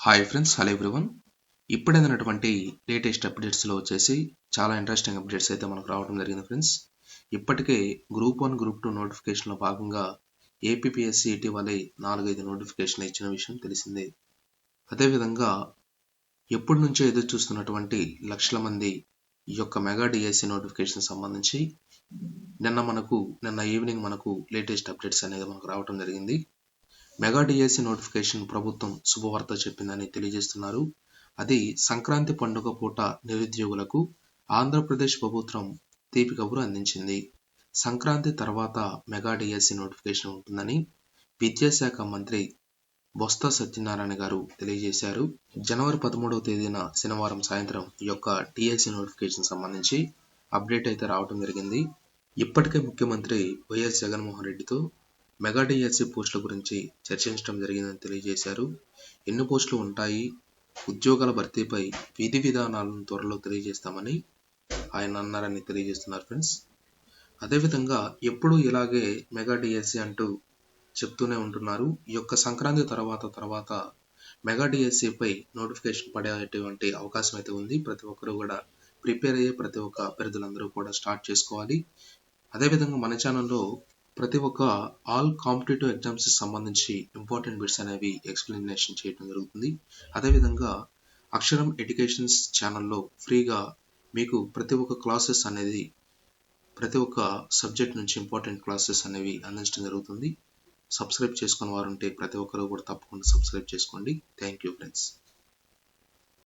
Hi friends hello everyone ఇప్పుడైనటువంటి latest అప్డేట్స్లో వచ్చేసి చాలా ఇంట్రెస్టింగ్ అప్డేట్స్ అయితే మనకు రావడం జరిగింది ఫ్రెండ్స్ ఇప్పటికే గ్రూప్ వన్ గ్రూప్ టూ నోటిఫికేషన్లో భాగంగా ఏపీఎస్సి ఇటీవలే నాలుగైదు నోటిఫికేషన్లు ఇచ్చిన విషయం తెలిసిందే. అదేవిధంగా ఎప్పటి నుంచో ఎదురు చూస్తున్నటువంటి లక్షల మంది ఈ యొక్క మెగా డిఎస్సి నోటిఫికేషన్ సంబంధించి నిన్న మనకు నిన్న ఈవినింగ్ మనకు లేటెస్ట్ అప్డేట్స్ అనేది మనకు రావడం జరిగింది. మెగా డిఎస్సి నోటిఫికేషన్ ప్రభుత్వం శుభవార్త చెప్పిందని తెలియజేస్తున్నారు. అది సంక్రాంతి పండుగ పూట నిరుద్యోగులకు ఆంధ్రప్రదేశ్ ప్రభుత్వం తీపి కబురు అందించింది. సంక్రాంతి తర్వాత మెగా డిఎస్సి నోటిఫికేషన్ ఉంటుందని విద్యాశాఖ మంత్రి బొత్స సత్యనారాయణ గారు తెలియజేశారు. జనవరి పదమూడవ తేదీన శనివారం సాయంత్రం ఈ యొక్క డిఎస్సి నోటిఫికేషన్ సంబంధించి అప్డేట్ అయితే రావడం జరిగింది. ఇప్పటికే ముఖ్యమంత్రి వైఎస్ జగన్మోహన్ రెడ్డితో మెగా డిఎస్సి పోస్టుల గురించి చర్చించడం జరిగిందని తెలియజేశారు. ఎన్ని పోస్టులు ఉంటాయి? ఉద్యోగాల భర్తీపై విధి విధానాలను త్వరలో తెలియజేస్తామని ఆయన అన్నారని తెలియజేస్తున్నారు ఫ్రెండ్స్. అదేవిధంగా ఎప్పుడు ఇలాగే మెగా డిఎస్సి అంటూ చెప్తూనే ఉంటున్నారు. ఈ యొక్క సంక్రాంతి తర్వాత తర్వాత మెగా డిఎస్సిపై నోటిఫికేషన్ పడేటువంటి అవకాశం అయితే ఉంది. ప్రతి ఒక్కరు కూడా ప్రిపేర్ అయ్యే ప్రతి ఒక్క అభ్యర్థులందరూ కూడా స్టార్ట్ చేసుకోవాలి. అదేవిధంగా మన ఛానల్లో ప్రతి ఒక్క ఆల్ కాంపిటేటివ్ ఎగ్జామ్స్ సంబంధించి ఇంపార్టెంట్ బిట్స్ అనేవి ఎక్స్ప్లెనేషన్ చేయడం జరుగుతుంది. అదేవిధంగా అక్షరం ఎడ్యుకేషన్స్ ఛానల్లో ఫ్రీగా మీకు ప్రతి ఒక్క క్లాసెస్ అనేది ప్రతి ఒక్క సబ్జెక్ట్ నుంచి ఇంపార్టెంట్ క్లాసెస్ అనేవి అందించడం జరుగుతుంది. సబ్స్క్రైబ్ చేసుకున్న వారు ఉంటే ప్రతి ఒక్కరు కూడా తప్పకుండా సబ్స్క్రైబ్ చేసుకోండి. Thank you friends